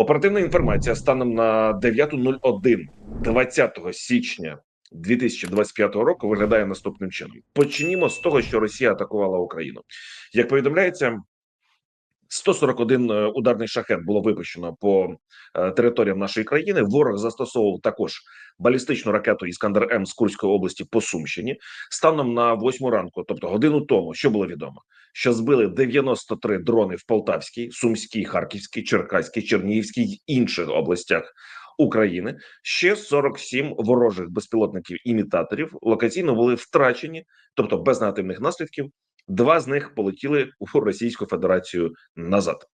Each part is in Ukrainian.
Оперативна інформація станом на 9.01 20 січня 2025 року виглядає наступним чином. Почнімо з того, що Росія атакувала Україну. Як повідомляється, 141 е, ударний шахет було випущено по е, територіям нашої країни. Ворог застосовував також балістичну ракету Іскандер М з Курської області по Сумщині. Станом на 8 ранку, тобто годину тому, що було відомо, що збили 93 дрони в Полтавській, Сумській, Харківській, Черкаській, Чернігівській й інших областях. України ще 47 ворожих безпілотників імітаторів локаційно були втрачені, тобто без негативних наслідків. Два з них полетіли у Російську Федерацію назад.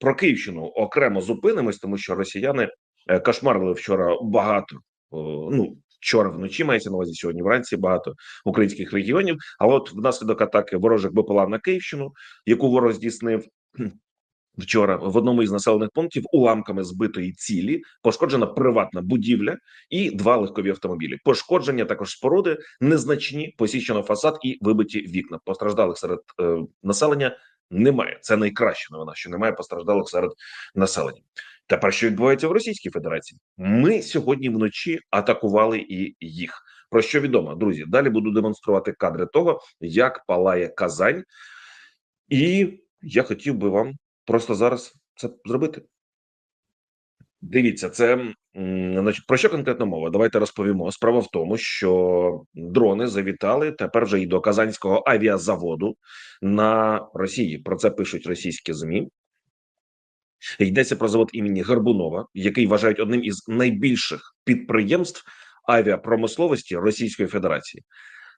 Про Київщину окремо зупинимось, тому що росіяни е, кошмарили вчора багато. Ну вчора вночі мається на увазі сьогодні вранці багато українських регіонів. Але от внаслідок атаки ворожих БПЛА на Київщину, яку ворог здійснив. Вчора в одному із населених пунктів уламками збитої цілі пошкоджена приватна будівля і два легкові автомобілі. Пошкодження також споруди незначні, посічено фасад і вибиті вікна. Постраждалих серед е, населення немає. Це найкраща новина, що немає постраждалих серед населення. Тепер що відбувається в Російській Федерації? Ми сьогодні вночі атакували і їх. Про що відомо, друзі? Далі буду демонструвати кадри того, як палає Казань, і я хотів би вам просто зараз це зробити. Дивіться, це значить, про що конкретно мова? Давайте розповімо. Справа в тому, що дрони завітали тепер вже і до Казанського авіазаводу на Росії. Про це пишуть російські змі. Йдеться про завод імені Горбунова, який вважають одним із найбільших підприємств авіапромисловості Російської Федерації.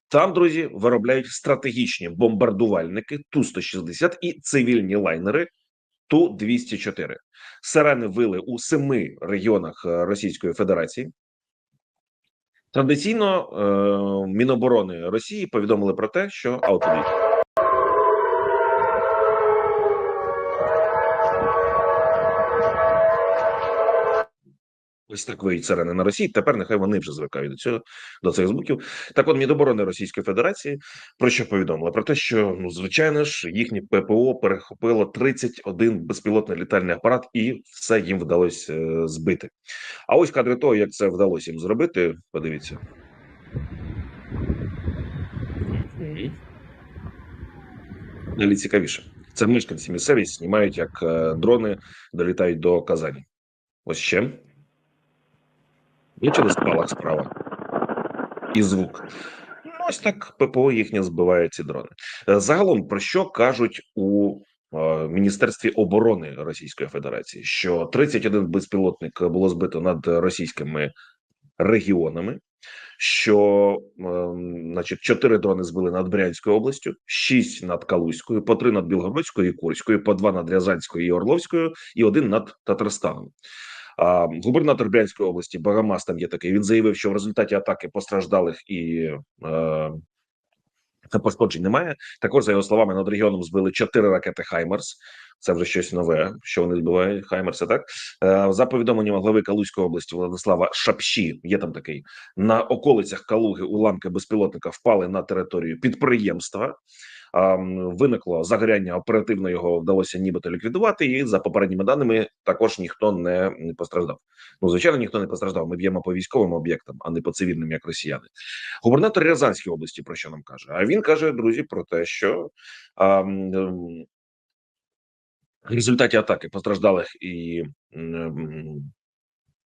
Там, друзі, виробляють стратегічні бомбардувальники Ту-160 і цивільні лайнери Ту-204. Сирени вили у семи регіонах е, Російської Федерації. Традиційно е, Міноборони Росії повідомили про те, що аутомобіль. Виють сирени на Росії. Тепер нехай вони вже звикають до цього до цих звуків. Так, от Міноборони Російської Федерації про що повідомили? Про те, що ну звичайно ж їхнє ППО перехопило 31 безпілотний літальний апарат, і все їм вдалося е, збити. А ось кадри того, як це вдалося їм зробити, подивіться. Далі цікавіше. Це мешканці місцеві знімають, як е, дрони долітають до Казані. Ось ще. Бачили спалах справа і звук. Ну, Ось так ППО їхнє збиває ці дрони. Е, Загалом про що кажуть у е, Міністерстві оборони Російської Федерації? Що 31 безпілотник було збито над російськими регіонами. Що, значить, 4 дрони збили над Брянською областю, 6 над Калузькою, по 3 над Білгородською і Курською, по 2 над Рязанською і Орловською, і один над Татарстаном. А, губернатор Брянської області Багамас там є такий. Він заявив, що в результаті атаки постраждалих і е, пошкоджень немає. Також за його словами, над регіоном збили чотири ракети Хаймерс. Це вже щось нове, що вони збивають Хаймерси. Так е, за повідомленням глави Калузької області Владислава Шапші, є там такий на околицях Калуги уламки безпілотника впали на територію підприємства. Виникло загоряння, оперативно його вдалося нібито ліквідувати, і за попередніми даними також ніхто не постраждав. Ну звичайно, ніхто не постраждав. Ми б'ємо по військовим об'єктам, а не по цивільним, як росіяни. Губернатор Рязанської області про що нам каже? А він каже, друзі, про те, що а, ем, в результаті атаки постраждалих і м,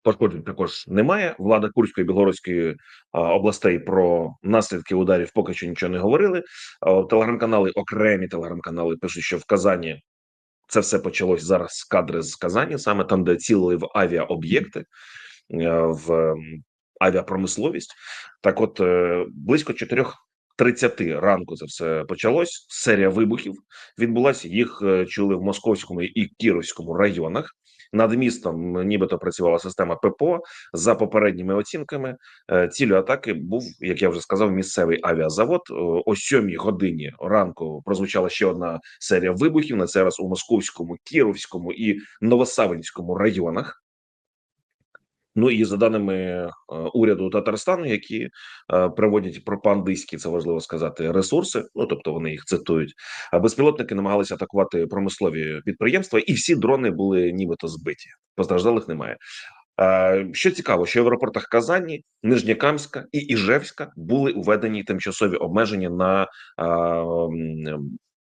пошкоджень також немає. Влада Курської і Білгородської областей про наслідки ударів поки що нічого не говорили. Телеграм-канали, окремі телеграм-канали пишуть, що в Казані це все почалось зараз. Кадри з Казані, саме там, де цілили в авіаоб'єкти, е, в авіапромисловість. Так, от е, близько 4.30 ранку це все почалось. Серія вибухів відбулася. Їх е, чули в Московському і Кіровському районах. Над містом нібито працювала система ППО. За попередніми оцінками, е, цілю атаки був, як я вже сказав, місцевий авіазавод. Е, О 7 годині ранку прозвучала ще одна серія вибухів. На цей раз у Московському, Кіровському і Новосавинському районах. Ну і за даними е, уряду Татарстану, які е, приводять пропагандистські, це важливо сказати, ресурси. Ну тобто вони їх цитують. а безпілотники намагалися атакувати промислові підприємства, і всі дрони були нібито збиті. Постраждалих немає. Е, Що цікаво, що в аеропортах Казані, Нижньокамська і Іжевська були введені тимчасові обмеження на е,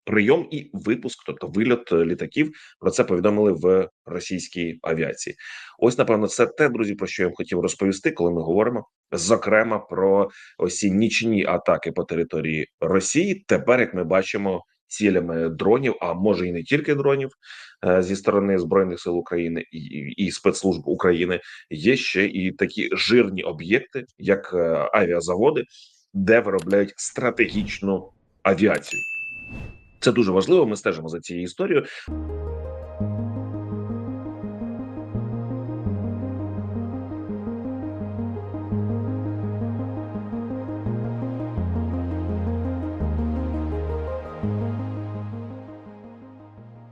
прийом і випуск, тобто вильот літаків. Про це повідомили в російській авіації. Ось, напевно, це те, друзі, про що я вам хотів розповісти, коли ми говоримо зокрема про ось ці нічні атаки по території Росії. Тепер, як ми бачимо, цілями дронів, а може і не тільки дронів е, зі сторони збройних сил України і, і, і спецслужб України, є ще і такі жирні об'єкти, як е, авіазаводи, де виробляють стратегічну авіацію. Це дуже важливо. Ми стежимо за цією історією.